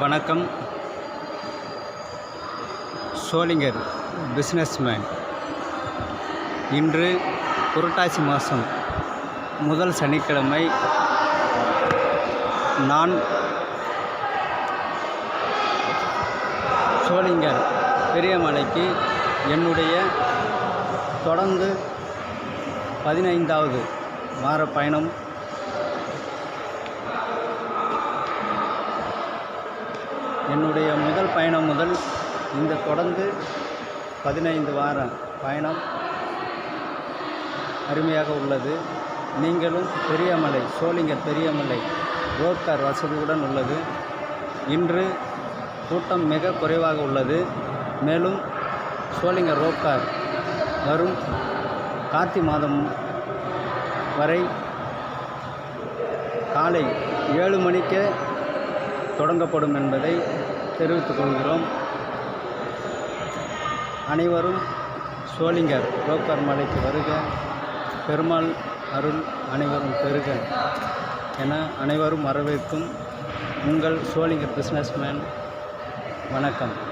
வணக்கம். சோளிங்கர் பிஸ்னஸ்மேன் இன்று புரட்டாசி மாதம் முதல் சனிக்கிழமை நான் சோளிங்கர் பெரியமலைக்கு என்னுடைய தொடர்ந்து பதினைந்தாவது வார பயணம் என்னுடைய முதல் பயணம் முதல் இந்த தொடர்ந்து பதினைந்து வாரம் பயணம் அருமையாக உள்ளது. நீங்களும் பெரியமலை சோளிங்கர் பெரியமலை ரோட்கார் வசதியுடன் உள்ளது. இன்று கூட்டம் மிக குறைவாக உள்ளது. மேலும் சோளிங்கர் ரோட்கார் வரும் கார்த்தி மாதம் வரை காலை ஏழு மணிக்கே தொடங்கப்படும் என்பதை தெரிவித்துக் கொள்கிறோம். அனைவரும் சோளிங்கர் புரோக்கர் மலைக்கு வருக. பெருமாள் அருள் அனைவரும் பெருக என அனைவரும் வரவேற்கும் உங்கள் சோளிங்கர் பிஸ்னஸ்மேன் வணக்கம்.